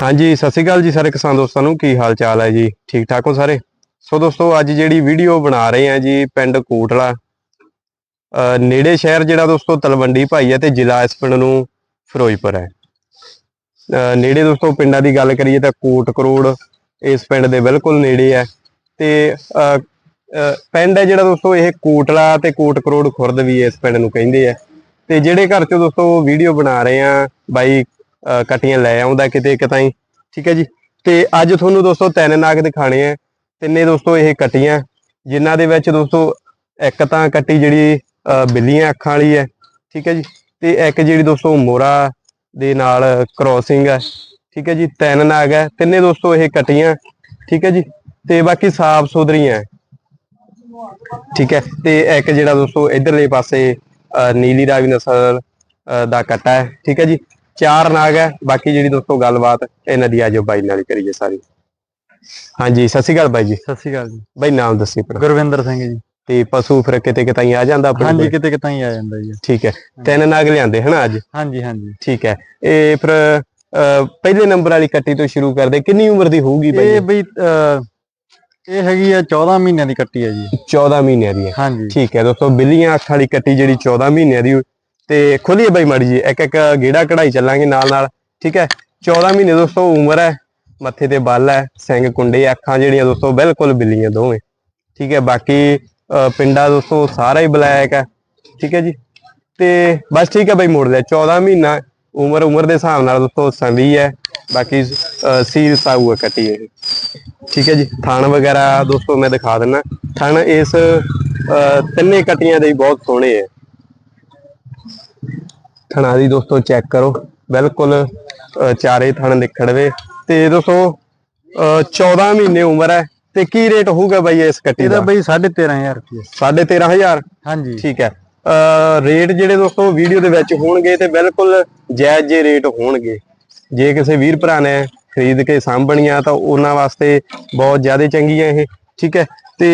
ਹਾਂਜੀ, ਸਤਿ ਸ਼੍ਰੀ ਅਕਾਲ ਜੀ ਸਾਰੇ ਕਿਸਾਨ ਦੋਸਤਾਂ ਨੂੰ। ਕੀ ਹਾਲ ਚਾਲ ਹੈ ਜੀ? ਠੀਕ ਠਾਕ ਹੋ ਸਾਰੇ? ਸੋ ਦੋਸਤੋ, ਅੱਜ ਜਿਹੜੀ ਵੀਡੀਓ ਬਣਾ ਰਹੇ ਆ ਜੀ ਪਿੰਡ ਕੋਟਲਾ ਨੇੜੇ ਸ਼ਹਿਰ ਜਿਹੜਾ ਦੋਸਤੋ ਤਲਵੰਡੀ ਭਾਈ ਹੈ ਤੇ ਜ਼ਿਲ੍ਹਾ ਇਸ ਪਿੰਡ ਨੂੰ ਫਿਰੋਜ਼ਪੁਰ ਹੈ। ਨੇੜੇ ਦੋਸਤੋ ਪਿੰਡਾਂ ਦੀ ਗੱਲ ਕਰੀਏ ਤਾਂ ਕੋਟ ਕਰੋੜ ਇਸ ਪਿੰਡ ਦੇ ਬਿਲਕੁਲ ਨੇੜੇ ਹੈ ਤੇ ਪਿੰਡ ਹੈ ਜਿਹੜਾ ਦੋਸਤੋ ਇਹ ਕੋਟਲਾ ਤੇ ਕੋਟ ਕਰੋੜ ਖੁਰਦ ਵੀ ਇਸ ਪਿੰਡ ਨੂੰ ਕਹਿੰਦੇ ਆ। ਤੇ ਜਿਹੜੇ ਘਰ ਚੋਂ ਦੋਸਤੋ ਵੀਡੀਓ ਬਣਾ ਰਹੇ ਆ ਬਾਈ ਕਟੀਆਂ ਲੈ ਆਉਂਦਾ ਕਿਤੇ ਕਿਤਾਈ ਠੀਕ ਹੈ ਜੀ? ਤੇ ਅੱਜ ਤੁਹਾਨੂੰ ਦੋਸਤੋ ਤਿੰਨ ਨਾਗ ਦਿਖਾਣੇ ਆ। ਤਿੰਨੇ ਦੋਸਤੋ ਇਹ ਕਟੀਆਂ। ਜਿਨ੍ਹਾਂ ਦੇ ਵਿੱਚ ਦੋਸਤੋ ਇੱਕ ਤਾਂ ਕੱਟੀ ਜਿਹੜੀ ਬਿੱਲੀਆਂ ਅੱਖਾਂ ਵਾਲੀ ਹੈ। ਠੀਕ ਹੈ ਜੀ? ਤੇ ਇੱਕ ਜਿਹੜੀ ਦੋਸਤੋ ਮੋਰਾ ਦੇ ਨਾਲ ਕ੍ਰੋਸਿੰਗ ਹੈ। ਠੀਕ ਹੈ ਜੀ? ਤਿੰਨ ਨਾਗ ਹੈ। ਤਿੰਨੇ ਦੋਸਤੋ ਇਹ ਕਟੀਆਂ। ਠੀਕ ਹੈ ਜੀ? ਤੇ ਬਾਕੀ ਸਾਫ਼ ਸੁਥਰੀਆਂ। ਠੀਕ ਹੈ? ਤੇ ਇੱਕ ਜਿਹੜਾ ਦੋਸਤੋ ਇਧਰਲੇ ਪਾਸੇ, ਅਹ, ਨੀਲੀ ਰਾਵੀ ਨਸਲ, ਅਹ, ਦਾ ਕੱਟਾ ਹੈ। ਠੀਕ ਹੈ ਜੀ? ਚਾਰ ਨਾਗ ਹੈ ਬਾਕੀ ਜਿਹੜੀ ਦੋਸਤੋ ਗੱਲਬਾਤ ਇਹਨਾਂ ਦੀ ਆਜੋ ਬਾਈ ਨਾਲ ਹੀ ਕਰੀਏ ਸਾਰੀ। ਹਾਂਜੀ ਸਤਿ ਸ਼੍ਰੀ ਅਕਾਲ ਬਾਈ ਜੀ। ਸਤਿ ਸ਼੍ਰੀ ਅਕਾਲ ਜੀ। ਬਾਈ ਨਾਮ ਦੱਸੀ ਆਪਣਾ ਗੁਰਵਿੰਦਰ ਸਿੰਘ ਜੀ। ਤੇ ਪਸ਼ੂ ਫਿਰ ਕਿਤੇ ਕਿਤਾਈ ਆ ਜਾਂਦਾ ਆਪਣੇ ਹਾਂਜੀ? ਕਿਤੇ ਕਿਤੇ ਹੀ ਆ ਜਾਂਦਾ ਜੀ। ਠੀਕ ਹੈ ਤਿੰਨ ਨਾਗ ਲਿਆਂਦੇ ਹਨਾ ਅੱਜ? ਹਾਂਜੀ ਹਾਂਜੀ। ਠੀਕ ਹੈ ਇਹ ਫਿਰ ਪਹਿਲੇ ਨੰਬਰ ਵਾਲੀ ਕੱਟੀ ਤੋਂ ਸ਼ੁਰੂ ਕਰਦੇ ਕਿੰਨੀ ਉਮਰ ਦੀ ਹੋਊਗੀ ਬਾਈ ਇਹ ਬਈ ਇਹ ਹੈਗੀ ਆ 14 ਮਹੀਨਿਆਂ ਦੀ ਕੱਟੀ ਹੈ ਜੀ। 14 ਮਹੀਨਿਆਂ ਦੀ ਹੈ। ਹਾਂਜੀ। ਠੀਕ ਹੈ ਦੋਸਤੋ ਬਿੱਲੀਆਂ ਅੱਖ ਵਾਲੀ ਕੱਟੀ ਜਿਹੜੀ 14 ਮਹੀਨਿਆਂ ਦੀ ਤੇ ਖੋਲੀਏ ਬਾਈ ਮਾੜੀ ਜੀ ਇੱਕ ਇੱਕ ਗੇੜਾ ਕਢਾਈ ਚੱਲਾਂਗੇ ਨਾਲ ਨਾਲ ਠੀਕ ਹੈ? 14 ਮਹੀਨੇ ਦੋਸਤੋ ਉਮਰ ਹੈ ਮੱਥੇ ਤੇ ਬੱਲ ਹੈ ਸਿੰਘ ਕੁੰਡੇ ਅੱਖਾਂ ਜਿਹੜੀਆਂ ਦੋਸਤੋ ਬਿਲਕੁਲ ਬਿੱਲੀਆਂ ਦੋਵੇਂ ਠੀਕ ਹੈ? ਬਾਕੀ ਅਹ, ਪਿੰਡਾ ਦੋਸਤੋ ਸਾਰਾ ਹੀ ਬਲੈਕ ਹੈ ਠੀਕ ਹੈ ਜੀ? ਤੇ ਬਸ ਠੀਕ ਹੈ ਬਾਈ ਮੋੜ ਲਿਆ। 14 ਮਹੀਨਾ ਉਮਰ ਉਮਰ ਦੇ ਹਿਸਾਬ ਨਾਲ ਦੋਸਤੋ ਸੰਭੀ ਹੈ ਬਾਕੀ ਸੀਰ ਸਾਊ ਹੈ ਕੱਟੀ ਇਹ। ਠੀਕ ਹੈ ਜੀ? ਥਣ ਵਗੈਰਾ ਦੋਸਤੋ ਮੈਂ ਦਿਖਾ ਦਿੰਨਾ। ਥਣ ਇਸ ਤਿੰਨੇ ਕਟੀਆਂ ਦੇ ਬਹੁਤ ਸੋਹਣੇ ਹੈ। ਥਣਾ ਦੀ ਦੋਸਤੋ ਚੈੱਕ ਕਰੋ। ਬਿਲਕੁਲ ਚਾਰੇ ਥਣ ਨਿਖੜਵੇ ਤੇ ਦੋਸਤੋ ਅਹ, 14 ਮਹੀਨੇ ਉਮਰ ਹੈ ਤੇ ਕੀ ਰੇਟ ਹੋਊਗਾ ਬਾਈ ਇਸ ਕੱਟੀ ਇਹਦਾ ਦਾ? ਬਈ 13500 ਰੁਪਏ। 13500 ਹਾਂਜੀ। ਠੀਕ ਹੈ। ਰੇਟ ਜਿਹੜੇ ਦੋਸਤੋ ਵੀਡੀਓ ਦੇ ਵਿੱਚ ਹੋਣਗੇ ਤੇ ਬਿਲਕੁਲ ਜਾਇਜ਼ ਜੇ ਰੇਟ ਹੋਣਗੇ। ਜੇ ਕਿਸੇ ਵੀਰ ਭਰਾ ਨੇ ਖਰੀਦ ਕੇ ਸਾਂਭਣੀਆਂ ਤਾਂ ਉਹਨਾਂ ਵਾਸਤੇ ਬਹੁਤ ਜ਼ਿਆਦਾ ਚੰਗੀਆਂ ਇਹ। ਠੀਕ ਹੈ। ਤੇ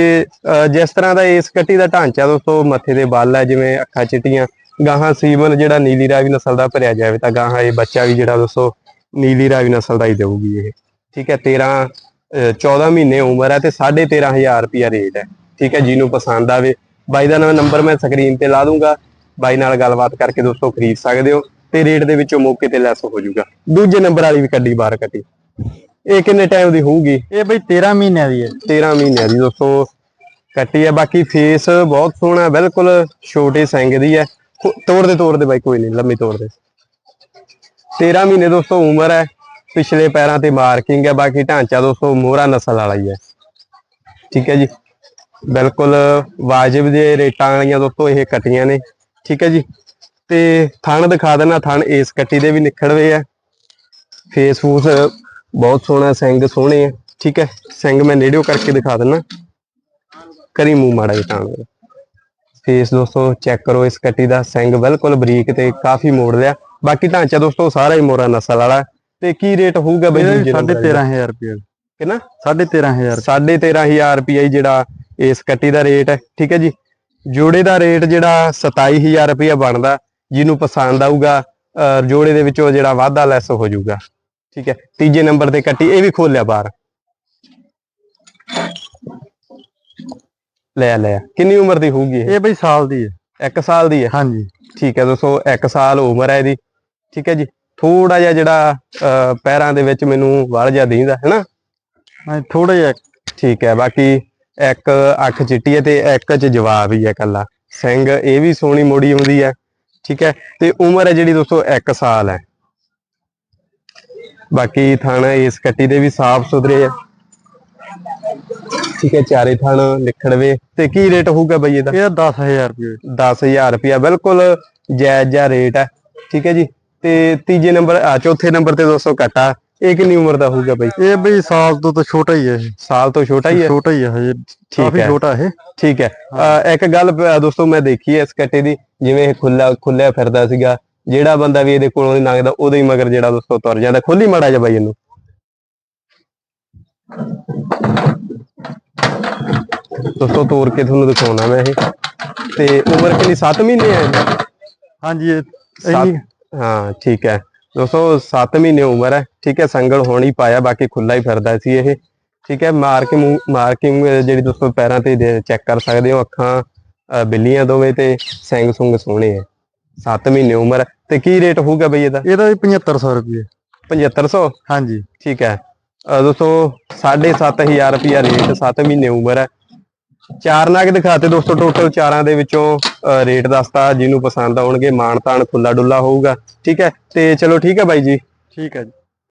ਜਿਸ ਤਰ੍ਹਾਂ ਦਾ ਇਸ ਕੱਟੀ ਦਾ ਢਾਂਚਾ ਦੋਸਤੋ ਮੱਥੇ ਦੇ ਬੱਲ ਹੈ ਜਿਵੇਂ ਅੱਖਾਂ ਚਿੱਟੀਆਂ ਗਾਹਾਂ ਸੀਮਨ ਜਿਹੜਾ ਨੀਲੀ ਰਾਵੀ ਨਸਲ ਦਾ ਭਰਿਆ ਜਾਵੇ ਤਾਂ ਗਾਹਾਂ ਇਹ ਬੱਚਾ ਵੀ ਜਿਹੜਾ ਦੋਸਤੋ ਨੀਲੀ ਰਾਵੀ ਨਸਲ ਦਾ ਹੀ ਦੇਊਗੀ ਇਹ। ਠੀਕ ਹੈ 13 ਅਹ, 14 ਮਹੀਨੇ ਉਮਰ ਹੈ ਤੇ 13500 ਰੁਪਿਆ ਰੇਟ ਹੈ। ਠੀਕ ਹੈ ਜਿਹਨੂੰ ਪਸੰਦ ਆਵੇ। ਬਾਈ ਦਾ ਨੰਬਰ ਮੈਂ ਸਕਰੀਨ ਤੇ ਲਾ ਦੂੰਗਾ। ਬਾਈ ਨਾਲ ਗੱਲਬਾਤ ਕਰਕੇ ਦੋਸਤੋ ਖਰੀਦ ਸਕਦੇ ਹੋ ਤੇ ਰੇਟ ਦੇ ਵਿੱਚੋਂ ਮੌਕੇ ਤੇ ਲੈਸ ਹੋ ਜਾਊਗਾ। ਦੂਜੇ ਨੰਬਰ ਵਾਲੀ ਵੀ ਕੱਢੀ ਬਾਹਰ ਕੱਟੀ ਇਹ ਕਿੰਨੇ ਟਾਈਮ ਦੀ ਹੋਊਗੀ? ਇਹ ਬਈ 13 ਮਹੀਨਿਆਂ ਦੀ ਹੈ। 13 ਮਹੀਨਿਆਂ ਦੀ ਦੋਸਤੋ। ਕੱਟੀ ਹੈ ਬਾਕੀ ਫੇਸ ਬਹੁਤ ਸੋਹਣਾ ਬਿਲਕੁਲ ਛੋਟੇ ਸਿੰਗ ਦੀ ਹੈ। ਤੋੜ ਦੇ ਤੋੜ ਦੇ ਬਾਈ, ਕੋਈ ਨਹੀਂ, ਲੰਮੀ ਤੋੜ ਦੇ। 13 ਮਹੀਨੇ ਦੋਸਤੋ ਉਮਰ ਹੈ, ਪਿਛਲੇ ਪੈਰਾਂ ਤੇ ਮਾਰਕਿੰਗ ਹੈ, ਬਾਕੀ ਢਾਂਚਾ ਦੋਸਤੋ ਮੋਹਰਾ ਨਸਲ ਵਾਲਾ ਹੀ ਹੈ। ਠੀਕ ਹੈ ਜੀ। ਬਿਲਕੁਲ ਵਾਜਿਬ ਦੇ ਰੇਟਾਂ ਵਾਲੀਆਂ ਦੋਸਤੋ ਇਹ ਕੱਟੀਆਂ ਨੇ। ਠੀਕ ਹੈ ਜੀ। ਤੇ ਥਣ ਦਿਖਾ ਦੇਣਾ ਥਣ ਇਸ ਕੱਟੀ ਦੇ ਵੀ ਨਿਖੜਵੇ ਆ। ਫੇਸ ਫੂਸ ਬਹੁਤ ਸੋਹਣਾ, ਸਿੰਘ ਸੋਹਣੇ ਆ। ਠੀਕ ਹੈ। ਸਿੰਘ ਮੈਂ ਨੇੜਿਓ ਕਰਕੇ ਦਿਖਾ ਦਿੰਨਾ ਕਰੀ ਮੂੰਹ ਮਾੜਾ ਜਿਹਾ ਤਾਂ ਫੇਸ ਦੋਸਤੋ ਚੈੱਕ ਕਰੋ ਇਸ ਕੱਟੀ ਦਾ ਸਿੰਘ ਬਿਲਕੁਲ ਬਰੀਕ ਤੇ ਕਾਫੀ ਮੋੜ ਲਿਆ। ਬਾਕੀ ਢਾਂਚਾ ਦੋਸਤੋ ਸਾਰਾ ਹੀ ਮੋਰਾ ਨਸਲ ਵਾਲਾ। ਤੇ ਕੀ ਰੇਟ ਹੋਊਗਾ ਬਈ ਦੂਜੇ ਨੰਬਰ ਵਾਲੀ ਦਾ? 13500 ਰੁਪਏ। ਕਿੰਨਾ? 13500 13500 ਰੁਪਏ ਜਿਹੜਾ ਇਸ ਕੱਟੀ ਦਾ ਰੇਟ ਹੈ ਠੀਕ ਹੈ ਜੀ? ਜੋੜੇ ਦਾ ਰੇਟ ਜਿਹੜਾ 27000 ਰੁਪਏ ਬਣਦਾ ਜਿਹਨੂੰ ਪਸੰਦ ਆਊਗਾ ਜੋੜੇ ਦੇ ਵਿੱਚੋਂ ਜਿਹੜਾ ਵਾਧਾ ਲੈਸ ਹੋ ਜਾਊਗਾ ਠੀਕ ਹੈ? ਤੀਜੇ ਨੰਬਰ ਤੇ ਕੱਟੀ ਇਹ ਵੀ ਖੋਲਿਆ ਬਾਹਰ। ਲੈ ਲੈ। ਕਿੰਨੀ ਉਮਰ ਦੀ ਹੋਊਗੀ ਇਹ? ਇਹ ਬਈ ਸਾਲ ਦੀ ਹੈ। 1 ਸਾਲ ਦੀ ਹੈ? ਹਾਂਜੀ। ਠੀਕ ਹੈ ਦੋਸਤੋ 1 ਸਾਲ ਉਮਰ ਹੈ ਇਹਦੀ। ਠੀਕ ਹੈ ਜੀ। ਥੋੜਾ ਜਿਹਾ ਜਿਹੜਾ ਅਹ ਪੈਰਾਂ ਦੇ ਵਿੱਚ ਮੈਨੂੰ ਵਲ ਜਿਹਾ ਦਿੰਦਾ ਹੈ ਨਾ? ਥੋੜਾ ਜਿਹਾ। ਠੀਕ ਹੈ ਬਾਕੀ ਇੱਕ ਅੱਖ ਚਿੱਟੀ ਹੈ ਤੇ ਇੱਕ ਚ ਜਵਾਬ ਹੀ ਹੈ ਕੱਲਾ ਸਿੰਘ ਇਹ ਵੀ ਸੋਹਣੀ ਮੋੜੀ ਆਉਂਦੀ ਹੈ। ਠੀਕ ਹੈ ਤੇ ਉਮਰ ਹੈ ਜਿਹੜੀ ਦੋਸਤੋ 1 ਸਾਲ ਹੈ। ਬਾਕੀ ਥਣ ਇਸ ਕੱਟੀ ਦੇ ਵੀ ਸਾਫ਼ ਸੁਥਰੇ ਹੈ। ਠੀਕ ਹੈ ਚਾਰੇ ਥਣ ਲਿਖੜਵੇ ਤੇ ਕੀ ਰੇਟ ਹੋਊਗਾ ਬਈ ਇਹਦਾ? ਇਹਦਾ 10000 ਰੁਪਏ। 10000 ਰੁਪਿਆ ਬਿਲਕੁਲ ਜਾਇਜ਼ ਜਿਹਾ ਰੇਟ ਹੈ। ਠੀਕ ਹੈ ਜੀ। ਤੇ ਤੀਜੇ ਨੰਬਰ ਆ ਚੌਥੇ ਨੰਬਰ ਤੇ ਦੋਸਤੋ ਕੱਟਾ ਇਹ ਕਿੰਨੀ ਉਮਰ ਦਾ ਹੋਊਗਾ ਬਈ? ਇਹ ਬਈ ਸਾਲ ਤੋਂ ਤਾਂ ਛੋਟਾ ਹੀ ਹੈ ਇਹ। ਸਾਲ ਤੋਂ ਛੋਟਾ ਹੀ ਹੈ? ਛੋਟਾ ਹੀ ਹੈ ਹਜੇ ਕਾਫੀ ਹੈ। ਛੋਟਾ ਇਹ। ਠੀਕ ਹੈ। ਇੱਕ ਗੱਲ ਦੋਸਤੋ ਮੈਂ ਦੇਖੀ ਹੈ ਇਸ ਕੱਟੇ ਦੀ। ਜਿਵੇਂ ਇਹ ਖੁੱਲਾ ਖੁੱਲਿਆ ਫਿਰਦਾ ਸੀਗਾ। ਜਿਹੜਾ ਬੰਦਾ ਵੀ ਇਹਦੇ ਕੋਲੋਂ ਨਹੀਂ ਲੰਘਦਾ ਉਹਦੇ ਹੀ ਮਗਰ ਜਿਹੜਾ ਦੋਸਤੋ ਤੁਰ ਜਾਂਦਾ। ਖੋਲੀ ਮਾੜਾ ਜਿਹਾ ਬਾਈ ਇਹਨੂੰ। ਦੋਸਤੋ ਤੋੜ ਕੇ ਤੁਹਾਨੂੰ ਦਿਖਾਉਣਾ ਮੈਂ ਇਹ। ਤੇ ਉਮਰ ਕਿੰਨੀ? 7 ਮਹੀਨੇ ਹੈ? ਹਾਂਜੀ ਇੰਨੀ ਹਾਂ ਠੀਕ ਹੈ। ਦੋਸਤੋ 7 ਮਹੀਨੇ ਉਮਰ ਹੈ ਠੀਕ ਹੈ। ਸੰਗਲ ਹੋਣੀ ਪਾਇਆ ਬਾਕੀ ਖੁੱਲਾ ਹੀ ਫਿਰਦਾ ਸੀ ਇਹ। ਠੀਕ ਹੈ ਮਾਰਕਿੰਗ ਮਾਰਕਿੰਗ ਜਿਹੜੀ ਦੋਸਤੋ ਪੈਰਾਂ ਤੇ ਚੈੱਕ ਕਰ ਸਕਦੇ ਹੋ ਅੱਖਾਂ ਬਿੱਲੀਆਂ ਦੋਵੇਂ ਤੇ ਸਿੰਗ ਸੁੰਗ ਸੋਹਣੇ ਹੈ। 7 ਮਹੀਨੇ ਉਮਰ। ਤੇ ਕੀ ਰੇਟ ਹੋਊਗਾ ਬਈ ਇਹਦਾ? ਇਹਦਾ ਵੀ 7500 ਰੁਪਏ। 7500 ਹਾਂਜੀ। ਠੀਕ ਹੈ। ਦੋਸਤੋ 7500 ਰੁਪਿਆ ਰੇਟ 7 ਮਹੀਨੇ ਉਮਰ ਹੈ। ਚਾਰ ਨਾਗ ਦਿਖਾਤੇ ਦੋਸਤੋ ਟੋਟਲ ਚਾਰਾਂ ਦੇ ਵਿੱਚੋਂ ਅ, ਰੇਟ ਦੱਸਤਾ ਜਿਹਨੂੰ ਪਸੰਦ ਆਉਣਗੇ ਮਾਣ ਤਾਣ ਖੁੱਲਾ ਡੁੱਲਾ ਹੋਊਗਾ ਠੀਕ ਹੈ? ਤੇ ਚਲੋ ਠੀਕ ਹੈ ਬਾਈ ਜੀ। ਠੀਕ ਹੈ ਜੀ।